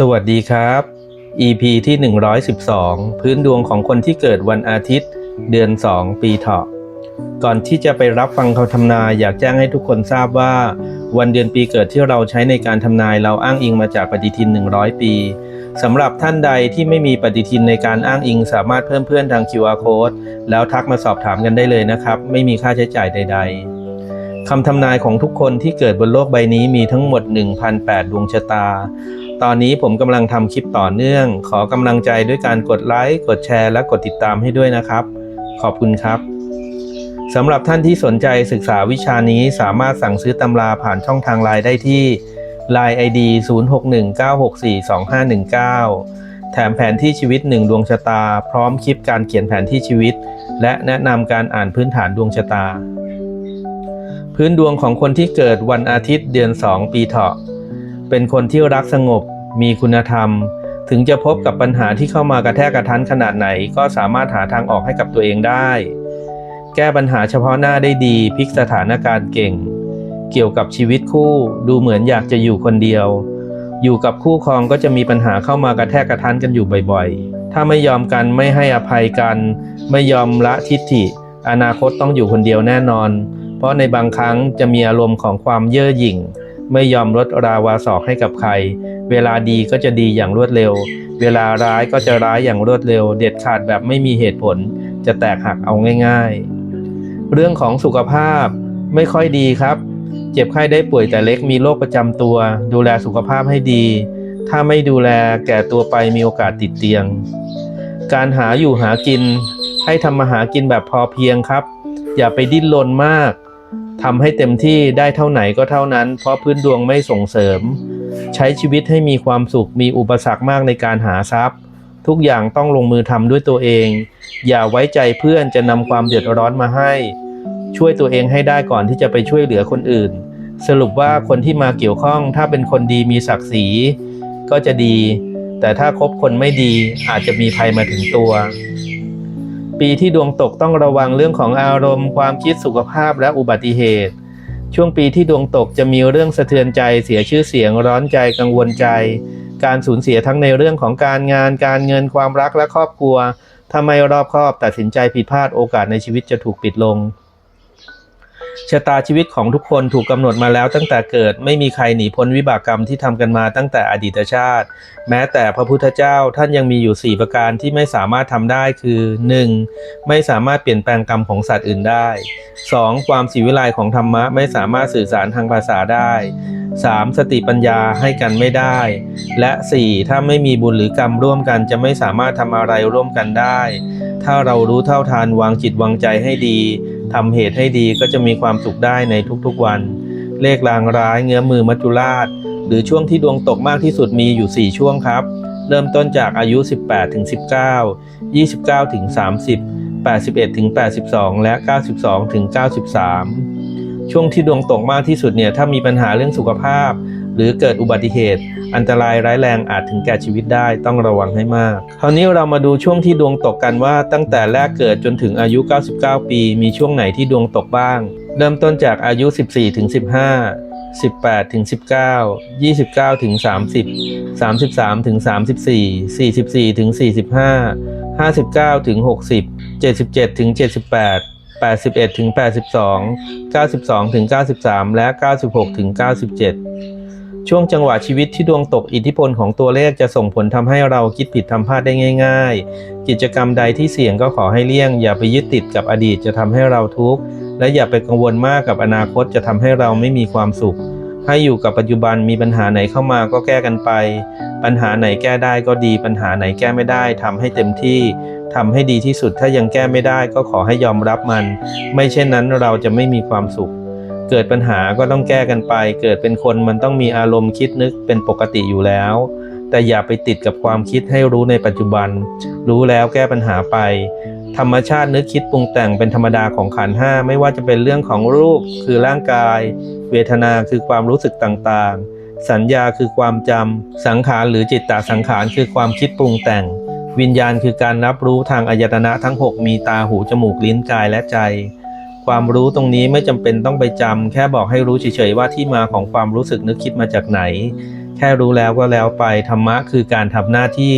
สวัสดีครับ EP ที่ 112 พื้นดวงของคนที่เกิดวันอาทิตย์ เดือน 2 ปีเถาะ ก่อนที่จะไปรับฟังคำทำนายอยากแจ้งให้ทุกคนทราบว่า วันเดือนปีเกิดที่เราใช้ในการทำนายเราอ้างอิงมาจากปฏิทิน 100 ปีสำหรับท่านใดที่ไม่มีปฏิทินในการอ้างอิง สามารถเพิ่มเพื่อนทาง QR code แล้วทักมาสอบถามกันได้เลยนะครับ ไม่มีค่าใช้จ่ายใด ๆคำทำนายของทุกคนที่เกิดบนโลกใบนี้มีทั้งหมด 1,008 ดวงชะตา ตอนนี้ผมกำลังทำคลิปต่อเนื่อง ขอกำลังใจด้วยการกดไลค์ กดแชร์ และกดติดตามให้ด้วยนะครับ ขอบคุณครับสำหรับท่านที่สนใจศึกษาวิชานี้สามารถสั่งซื้อตำราผ่านช่องทางไลน์ได้ที่ Line ID 0619642519 แถมแผนที่ชีวิต 1 ดวงชะตา พร้อมคลิปการเขียนแผนที่ชีวิต และแนะนำการอ่านพื้นฐานดวงชะตา พื้นดวงของคนที่เกิดวันอาทิตย์เดือน 2 ปีเถาะ เป็นคนที่รักสงบ มีคุณธรรม ถึงจะพบกับปัญหาที่เข้ามากระแทกกระทันขนาดไหน ก็สามารถหาทางออกให้กับตัวเองได้ แก้ปัญหาเฉพาะหน้าได้ดีพลิกสถานการณ์เก่ง เกี่ยวกับชีวิตคู่ดูเหมือนอยากจะอยู่คนเดียว อยู่กับคู่ครองก็จะมีปัญหาเข้ามากระแทกกระทันกันอยู่บ่อยๆ ถ้าไม่ยอมกันไม่ให้อภัยกัน ไม่ยอมละทิฐิ อนาคตต้องอยู่คนเดียวแน่นอน เพราะในบางครั้งจะมีอารมณ์ของความเย่อหยิ่ง ไม่ยอมลดราวาศอกให้กับใคร เวลาดีก็จะดีอย่างรวดเร็ว เวลาร้ายก็จะร้ายอย่างรวดเร็ว เด็ดขาดแบบไม่มีเหตุผล จะแตกหักเอาง่ายๆ เรื่องของสุขภาพไม่ค่อยดีครับ เจ็บไข้ได้ป่วยแต่เล็กมีโรคประจำตัว ดูแลสุขภาพให้ดี ถ้าไม่ดูแลแก่ตัวไปมีโอกาสติดเตียง การหาอยู่หากิน ให้ทำมาหากินแบบพอเพียงครับ อย่าไปดิ้นรนมาก ทำให้เต็มที่ได้เท่าไหนก็เท่านั้น เพราะพื้นดวงไม่ส่งเสริม ใช้ชีวิตให้มีความสุขมีอุปสรรคมากในการหาทรัพย์ ทุกอย่างต้องลงมือทำด้วยตัวเอง อย่าไว้ใจเพื่อนจะนำความเดือดร้อนมาให้ ช่วยตัวเองให้ได้ก่อนที่จะไปช่วยเหลือคนอื่น สรุปว่าคนที่มาเกี่ยวข้องถ้าเป็นคนดีมีศักดิ์ศรีก็จะดี แต่ถ้าคบคนไม่ดีอาจจะมีภัยมาถึงตัว ปีที่ดวงตกต้องระวังเรื่องของอารมณ์ ความคิดสุขภาพและอุบัติเหตุ ช่วงปีที่ดวงตกจะมีเรื่องสะเทือนใจ เสียชื่อเสียงร้อนใจกังวลใจ การสูญเสียทั้งในเรื่องของการงาน การเงินความรักและครอบครัวถ้าไม่รอบคอบตัดสินใจผิดพลาดโอกาสในชีวิตจะถูกปิดลง ชะตาชีวิตของทุกคนถูกกำหนดมาแล้วตั้งแต่เกิดไม่มีใครหนีพ้นวิบากกรรมที่ทำกันมาตั้งแต่อดีตชาติ แม้แต่พระพุทธเจ้าท่านยังมีอยู่ 4 ประการที่ไม่สามารถทำได้คือ 1. ไม่สามารถเปลี่ยนแปลงกรรมของสัตว์อื่นได้ 2. ความสีวิไลของธรรมะไม่สามารถสื่อสารทางภาษาได้ 3. สติปัญญาให้กันไม่ได้ และ 4. ถ้าไม่มีบุญหรือกรรมร่วมกันจะไม่สามารถทำอะไรร่วมกันได้ ถ้าเรารู้เท่าทานวางจิตวางใจให้ดีทำเหตุให้ดีก็จะมีความสุขได้ในทุกๆวัน เลขลางร้ายเงื้อมือมัจจุราช หรือช่วงที่ดวงตกมากที่สุดมีอยู่ 4 ช่วงครับ เริ่มต้นจากอายุ 18ถึง19 29ถึง30 81ถึง82 และ 92ถึง93 ช่วงที่ดวงตกมากที่สุดเนี่ยถ้ามีปัญหาเรื่องสุขภาพ หรือเกิดอุบัติเหตุ อันตรายร้ายแรงอาจถึงแก่ชีวิตได้ต้องระวังให้มาก คราวนี้เรามาดูช่วงที่ดวงตกกันว่า ตั้งแต่แรกเกิดจนถึงอายุ 99 ปี มีช่วงไหนที่ดวงตกบ้าง เริ่มต้นจากอายุ 14ถึง15 18ถึง19 29ถึง30 33ถึง34 44ถึง45 59ถึง60 77ถึง78 81ถึง82 92ถึง93 และ 96ถึง97 ช่วงจังหวะชีวิตที่ดวงตกอิทธิพลของตัวเลขจะส่งผลทำให้เราคิดผิดทำพลาดได้ง่าย ๆ กิจกรรมใดที่เสี่ยงก็ขอให้เลี่ยง อย่าไปยึดติดกับอดีตจะทำให้เราทุกข์และอย่าไปกังวลมากกับอนาคตจะทำให้เราไม่มีความสุข ให้อยู่กับปัจจุบันมีปัญหาไหนเข้ามาก็แก้กันไป ปัญหาไหนแก้ได้ก็ดีปัญหาไหนแก้ไม่ได้ทำให้เต็มที่ทำให้ดีที่สุดถ้ายังแก้ไม่ได้ก็ขอให้ยอมรับมัน ไม่เช่นนั้นเราจะไม่มีความสุข เกิดปัญหาก็ต้องแก้กันไป เกิดเป็นคนมันต้องมีอารมณ์คิดนึกเป็นปกติอยู่แล้ว แต่อย่าไปติดกับความคิดให้รู้ในปัจจุบัน รู้แล้วแก้ปัญหาไป ธรรมชาตินึกคิดปรุงแต่งเป็นธรรมดาของขันห้าไม่ว่าจะเป็นเรื่องของรูปคือร่างกาย เวทนาคือความรู้สึกต่างๆ สัญญาคือความจำสังขารหรือจิตตสังขารคือความคิดปรุงแต่ง วิญญาณคือการรับรู้ทางอายตนะทั้ง 6 มีตาหูจมูกลิ้นกายและใจ ความรู้ตรงนี้ไม่จำเป็นต้องไปจำแค่บอกให้รู้เฉยๆว่าที่มาของความรู้สึกนึกคิดมาจากไหน แค่รู้แล้วก็แล้วไปธรรมะคือการทำหน้าที่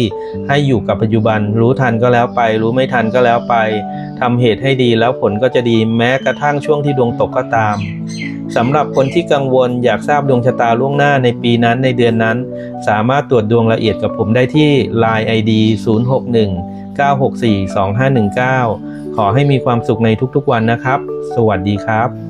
ให้อยู่กับปัจจุบัน รู้ทันก็แล้วไป รู้ไม่ทันก็แล้วไปทำเหตุให้ดีแล้วผลก็จะดีแม้กระทั่งช่วงที่ดวงตกก็ตามสำหรับคนที่กังวลอยากทราบดวงชะตาล่วงหน้าในปีนั้นในเดือนนั้น สามารถตรวจดวงละเอียดกับผมได้ที่ Line ID 061 964 2519 ขอให้มีความสุขในทุกๆวันนะครับ สวัสดีครับ